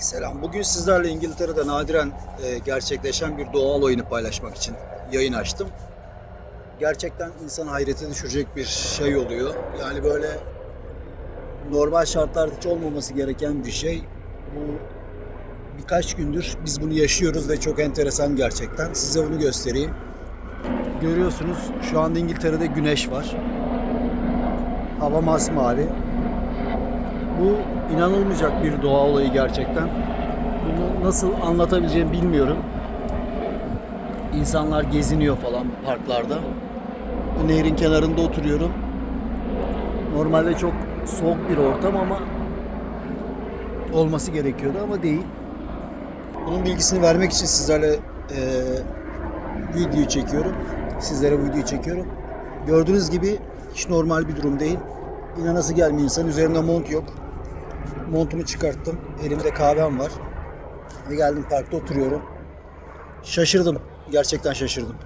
Selam. Bugün sizlerle İngiltere'de nadiren e, gerçekleşen bir doğal oyunu paylaşmak için yayın açtım. Gerçekten insan hayrete düşürecek bir şey oluyor. Yani böyle normal şartlarda hiç olmaması gereken bir şey. Bu birkaç gündür biz bunu yaşıyoruz ve çok enteresan gerçekten. Size bunu göstereyim. Görüyorsunuz şu anda İngiltere'de güneş var. Hava masmavi. Bu inanılmayacak bir doğa olayı gerçekten. Bunu nasıl anlatabileceğimi bilmiyorum. İnsanlar geziniyor falan parklarda. Bu nehrin kenarında oturuyorum. Normalde çok soğuk bir ortam ama olması gerekiyordu ama değil. Bunun bilgisini vermek için sizlerle eee video çekiyorum. Sizlere bu videoyu çekiyorum. Gördüğünüz gibi hiç normal bir durum değil. İnanası gelmiyor insan. Üzerimde mont yok. Montumu çıkarttım. Elimde kahvem var. Ve geldim parkta oturuyorum. Şaşırdım. Gerçekten şaşırdım.